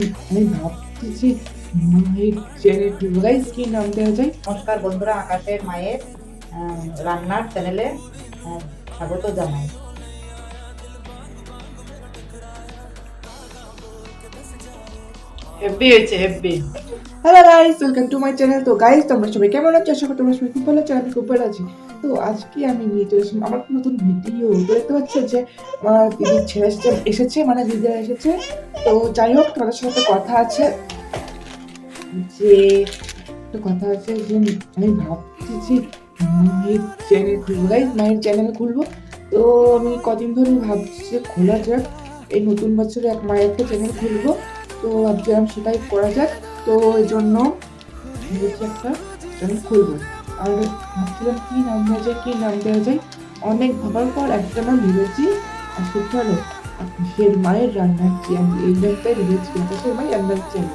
আমি ভাবতেছি মায়ের চ্যানেল গাইস কি নাম দেওয়া যায়? নমস্কার বন্ধুরা আকাশের মায়ের রান্নার চ্যানেলে স্বাগত জানাই। হেভি হয়েছে heavy hello guys welcome to my channel তো গাইস তোমরা সবাই কেমন আছো? আশা করি তোমরা সবাই খুব ভালো আছো আমি খুব ভালো আছি। তো আজকে আমি নিয়ে চলে এসেছি আমার নতুন ভিডিও তো দেখতে পাচ্ছ যে আমার দিদি ছেলে এসেছে মানে দিদিরা এসেছে। তো যাই হোক, তোমাদের সাথে কথা আছে। যে, একটা কথা আছে যে, আমি ভাবতেছি মায়ের চ্যানেল খুলবো গাইস মায়ের চ্যানেল খুলবো। তো আমি কদিন ধরে ভাবছি যে খোলা যাক, এই নতুন বছরে এক মায়ের একটা চ্যানেল খুলবো। তো ভাবছিলাম সেটাই করা যাক। তো এই জন্য ভেবেছি একটা চ্যানেল খুলবো। আর ভাবছিলাম কী নাম দেওয়া যায়, কী নাম দেওয়া যায়। অনেক ভাবার পর একটা নাম ভেবেছি, আর সেটা হলো, আকাশের মায়ের রান্নার চ্যানেল এই নামটাই ভেবেছি, আকাশের মায়ের রান্নার চ্যানেল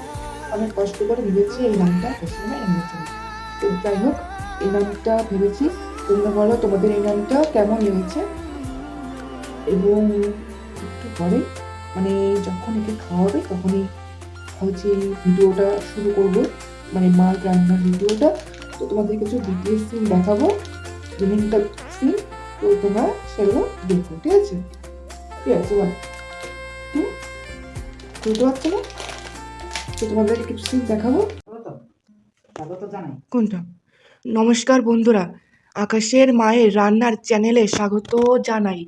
অনেক কষ্ট করে ভেবেছি এই নামটা, আকাশের মায়ের রান্নার চ্যানেল তো যাই হোক, এই নামটা ভেবেছি। তোমরা বলো, তোমাদের এই নামটা কেমন লেগেছে? এবং একটু পরে মানে যখন একে খাওয়াবে তখনই হচ্ছে ভিডিওটা শুরু করব। মানে মার রান্নার ভিডিওটা। তো তোমাদের কিছু ডিটেলস সিন দেখাবো। বিভিন্ন সিন তো তোমরা সেগুলো দেখো ঠিক আছে? ঠিক আছে বল হুম? বুঝতে পারছ না? তো তোমাদের কিছু সিন দেখাবো। কোনটা? নমস্কার বন্ধুরা আকাশের মায়ের রান্নার চ্যানেলে স্বাগত জানাই।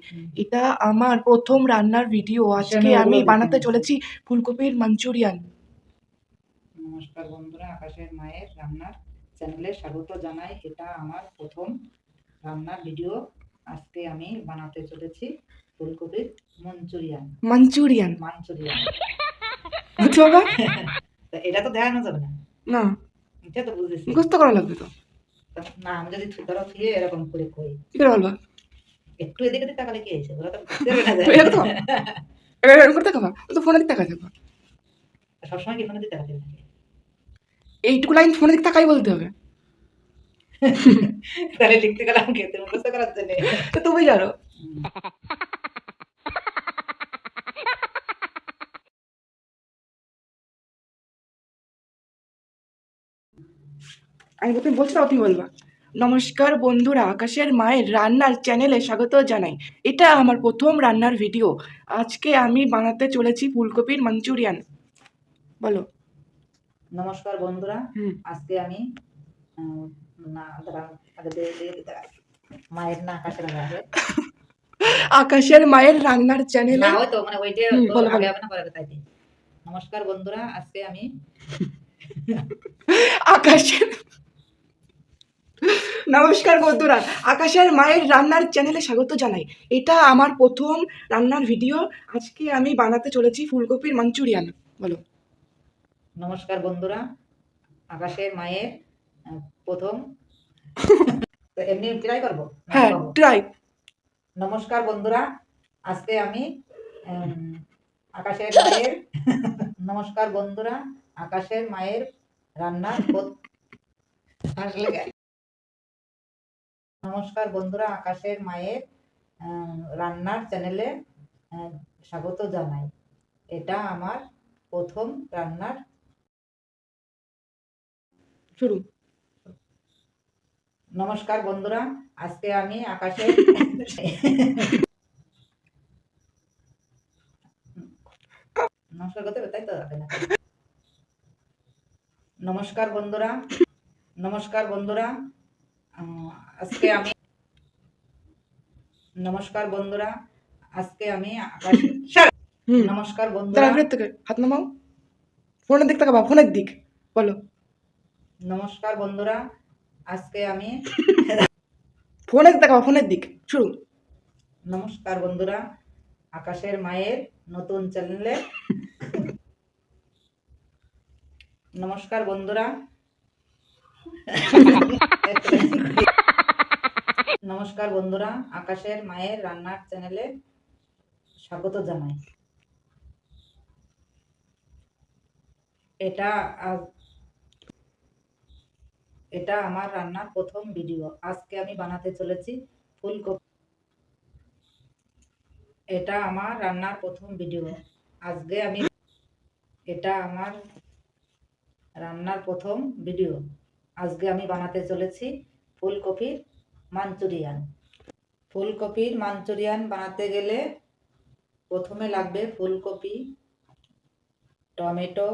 এটা আমার প্রথম রান্নার ভিডিও আজকে আমি আমি বানাতে চলেছি ফুলকপির মাঞ্চুরিয়ান। নমস্কার বন্ধুরা আকাশের মায়ের রান্নার চ্যানেলে স্বাগত জানাই। এটা আমার প্রথম রান্নার ভিডিও আজকে আমি বানাতে চলেছি ফুলকপির মঞ্চুরিয়ান। মাঞ্চুরিয়ান? মাঞ্চুরিয়ান। বুঝছ বাবা এটা তো দেখানো যাবে না। না। এটা তো বুঝেছি। মুখস্থ করা লাগবে তো। না আমি যদি ধরো থুয়ে এরকম করে কই কি করে বলবা? একটু এদিকে দিকে তাকালে কি হয়েছে? ওরা তো বুঝতে পারবে না এরকম? এবার এরকম করে দেখাবা তো ফোনের দিকে থাকবা সবসময় কি ফোনে দিতে তাকাতে এইটুকু লাইন ফোনের দিকে তাকাই বলতে হবে। তাহলে লিখতে গেলাম খেতে মুখস্থ করার জন্য। তো তুমি জানো। আমি তুমি বলছি তাও তুমি বলবা। নমস্কার বন্ধুরা আকাশের মায়ের রান্নার চ্যানেলে স্বাগত জানাই। এটা আমার প্রথম রান্নার ভিডিও। আজকে আমি বানাতে চলেছি ফুলকপির মাঞ্চুরিয়ান। বলো। নমস্কার বন্ধুরা আজকে আমি। মায়ের না আকাশের আকাশের মায়ের রান্নার চ্যানেলে না তো মানে ওইটা হুম, তো বলো, আগে হবে না পরে হবে, নমস্কার বন্ধুরা আজকে আমি আকাশের নমস্কার বন্ধুরা আকাশের মায়ের রান্নার চ্যানেলে স্বাগত জানাই। এটা আমার প্রথম রান্নার ভিডিও আজকে আমি বানাতে চলেছি ফুলকপির মাঞ্চুরিয়ান। বলো। নমস্কার বন্ধুরা আকাশের মায়ের প্রথম। এমনি ট্রাই করব? হ্যাঁ ট্রাই নমস্কার বন্ধুরা আজকে আমি আকাশের মায়ের নমস্কার বন্ধুরা আকাশের মায়ের গে- নমস্কার বন্ধুরা আকাশের মায়ের রান্নার চ্যানেলে স্বাগত জানাই। এটা আমার প্রথম রান্নার শুরু। নমস্কার বন্ধুরা আজকে আমি আকাশে নমস্কার করতে তাই তো? নমস্কার বন্ধুরা নমস্কার বন্ধুরা আজকে আমি নমস্কার বন্ধুরা আজকে আমি আকাশ নমস্কার বন্ধুরা। হাত নামাও। ফোনের দিক তাকাবা ফোনের দিক। বলো। নমস্কার বন্ধুরা আজকে আমি ফোনের দিক তাকাবা ফোনের দিক শুরু। নমস্কার বন্ধুরা আকাশের মায়ের নতুন চ্যানেলে। নমস্কার বন্ধুরা। নমস্কার বন্ধুরা আকাশের মায়ের রান্নার চ্যানেলে স্বাগত জানাই। এটা আজ- এটা আমার রান্নার প্রথম ভিডিও। আজকে আমি বানাতে চলেছি ফুলকপি। এটা আমার রান্নার প্রথম ভিডিও। আজকে আমি এটা আমার রান্নার প্রথম ভিডিও। আজকে আমি বানাতে চলেছি ফুলকপির মাঞ্চুরিয়ান। ফুলকপির মাঞ্চুরিয়ান বানাতে গেলে প্রথমে লাগবে ফুলকপি, টমেটো,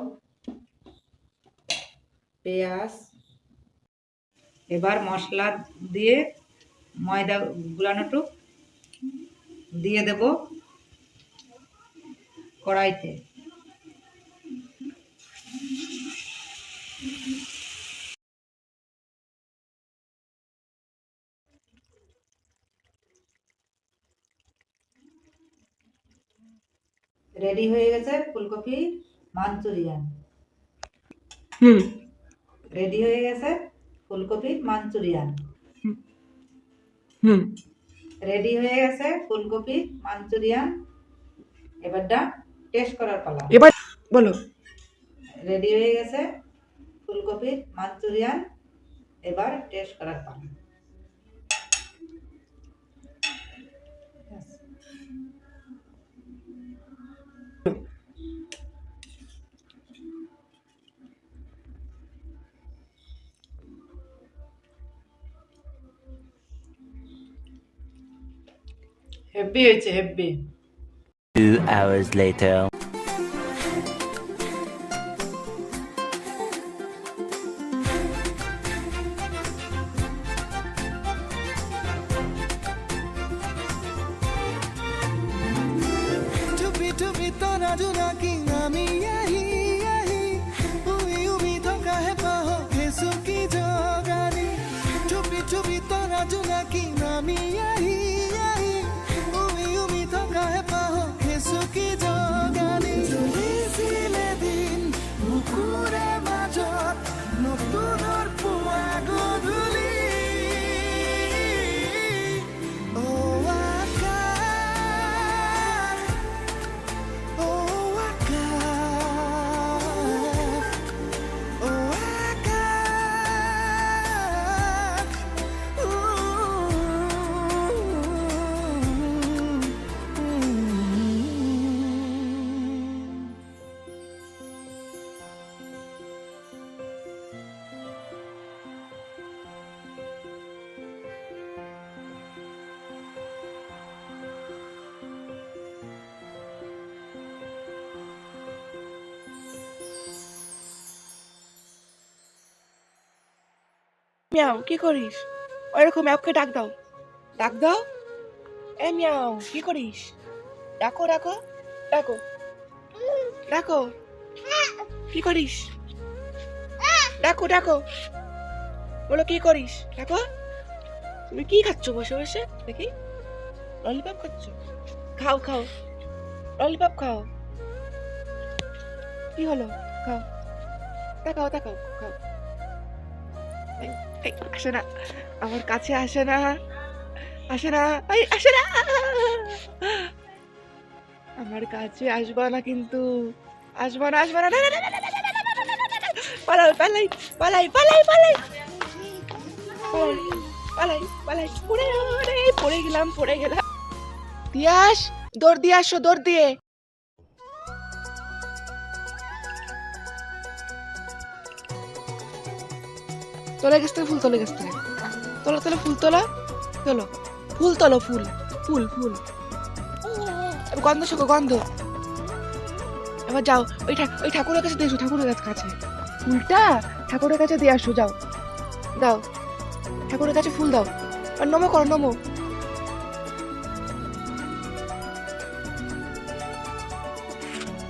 পেঁয়াজ এবার মশলা দিয়ে ময়দা গুলানোটু দিয়ে দেব কড়াইতে। রেডি হয়ে গেছে ফুলকপি মাঞ্চুরিয়ান। হুম। রেডি হয়ে গেছে? ফুলকপি মাঞ্চুরিয়ান। হুম। রেডি হয়ে গেছে ফুলকপি মাঞ্চুরিয়ান। এবারটা টেস্ট করার পালা। এবার বলো। রেডি হয়ে গেছে ফুলকপির মাঞ্চুরিয়ান। এবার টেস্ট করার পালা। হেভি হয়েছে হেভি Two hours later. তুমি তো রাজু নাকি আমি আহি আহি উই উমি তো কাহে পাহ ফেসু কি জগানি তুমি তুমি তো রাজু নাকি আমি আহি মিয়াও কি করিস? ওইরকম ম্যাপকে ডাক দাও। ডাক দাও? এ মিয়াও কি করিস? ডাকো ডাকো ডাকো। ডাকো। কি করিস? ডাকো ডাকো। বলো কি করিস? ডাকো। তুমি কি খাচ্ছ বসে বসে? দেখি। ললিপপ খাচ্ছ? খাও খাও। ললিপপ খাও। কি হলো? খাও। তাকাও তাকাও খাও। আসে না আমার কাছে আসে না আসে না আসে না আমার কাছে আসবা না কিন্তু আসবা না আসবা না পালাই পালাই পালাই পালাই পালাই পালাই পালাই পড়ে পড়ে গেলাম পড়ে গেলাম দিয়াস দৌড় দিয়ে আসো দৌড় দিয়ে তোলা গেছ থেকে ফুল তোলে গেছ থেকে। তোলো তোলো, ফুল তোলা, তোলো। ফুল তোলো, ফুল ফুল ফুল। গন্ধ শোকো, গন্ধ। এবার যাও, ওই ওই ঠাকুরের কাছে দিয়ে ঠাকুরের কাছে। ফুলটা ঠাকুরের কাছে দিয়ে আসো, যাও। দাও। ঠাকুরের কাছে ফুল দাও। আর নমো করো, নমো।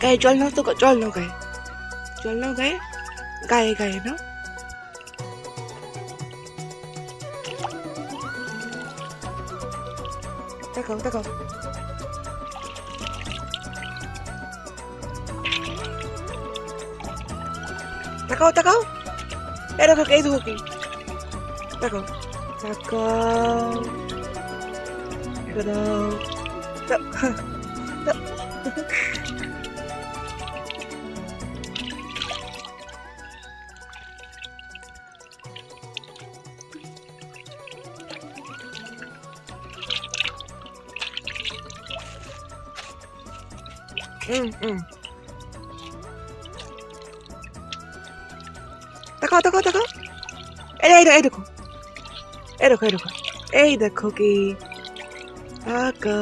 গায়ে জল নাও তো, জল নাও গায়ে। জল নাও গায়ে গায়ে গায়ে নাও। তাকাও তাকাও তাকাও তাকাও। এই দেখো এই দেখো কি। তাকাও। তাকাও দাও। うんうん দেখো দেখো দেখো এই এই এই দেখো এই দেখো এই দেখো এই দেখো কি আকা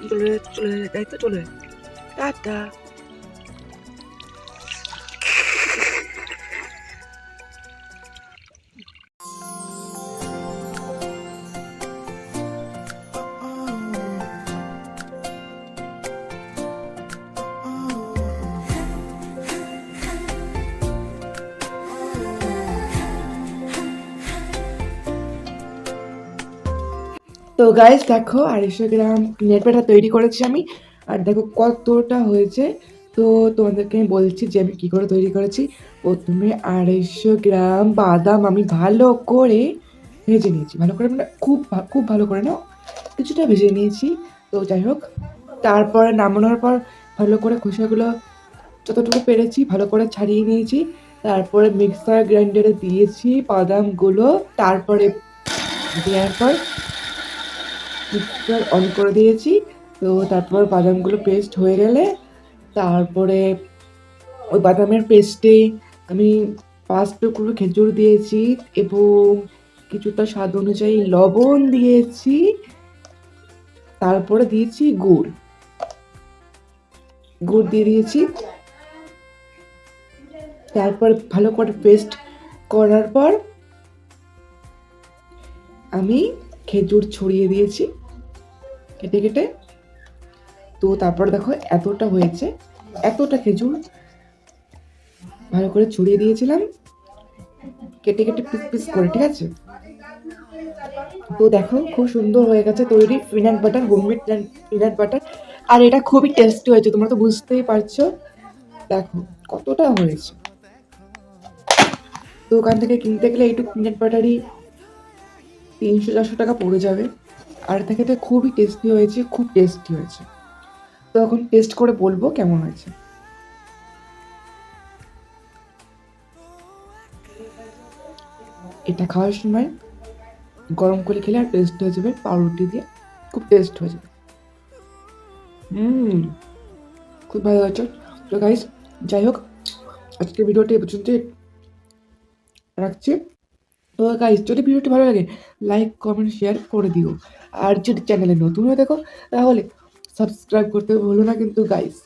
চলে চলে এই তো চলে টাটা তো গাইস দেখো আড়াইশো গ্রাম নেট ব্যাটার তৈরি করেছি আমি, আর দেখো কতটা হয়েছে। তো তোমাদেরকে আমি বলছি যে আমি কী করে তৈরি করেছি। প্রথমে আড়াইশো গ্রাম বাদাম আমি ভালো করে ভেজে নিয়েছি। ভালো করে মানে খুব খুব ভালো করে নাও কিছুটা ভেজে নিয়েছি। তো যাই হোক, তারপরে নামানোর পর ভালো করে খোসাগুলো যতটুকু পেরেছি ভালো করে ছাড়িয়ে নিয়েছি। তারপরে মিক্সার গ্রাইন্ডারে দিয়েছি বাদামগুলো। তারপরে দেওয়ার পর মিক্সার অন করে দিয়েছি। তো তারপর বাদামগুলো পেস্ট হয়ে গেলে তারপরে ওই বাদামের পেস্টে আমি পাঁচ টুকরো খেজুর দিয়েছি এবং কিছুটা স্বাদ অনুযায়ী লবণ দিয়েছি। তারপরে দিয়েছি গুড়। গুড় দিয়ে দিয়েছি। তারপর ভালো করে পেস্ট করার পর আমি খেজুর ছড়িয়ে দিয়েছি। কেটে কেটে। তো তারপর দেখো এতটা হয়েছে, এতটা খেজুর ভালো করে ছড়িয়ে দিয়েছিলাম, কেটে কেটে পিস পিস করে, ঠিক আছে? তো দেখো খুব সুন্দর হয়ে গেছে তৈরি peanut butter homemade peanut butter আর এটা খুবই টেস্টি হয়েছে, তোমরা তো বুঝতেই পারছ। দেখো কতটা হয়েছে। ওখান থেকে কিনতে গেলে এইটুকু পিনাট বাটারই তিনশো চারশো টাকা পড়ে যাবে। আর থেকে তো খুবই টেস্টি হয়েছে, খুব টেস্টি হয়েছে। তো এখন টেস্ট করে বলব কেমন হয়েছে। এটা খাওয়ার সময় গরম করে খেলে আর টেস্ট হয়ে যাবে, পাউরুটি দিয়ে খুব টেস্ট হয়ে যাবে। হুম, খুব ভালো হয়েছে। তো গাইস যাই হোক, আজকের ভিডিওটি এ পর্যন্ত রাখছি। তো গাইজ যদি ভিডিওটি ভালো লাগে লাইক কমেন্ট শেয়ার করে দিও। আর যদি চ্যানেলে নতুন হয়ে দেখো তাহলে সাবস্ক্রাইব করতে ভুলো না কিন্তু গাইস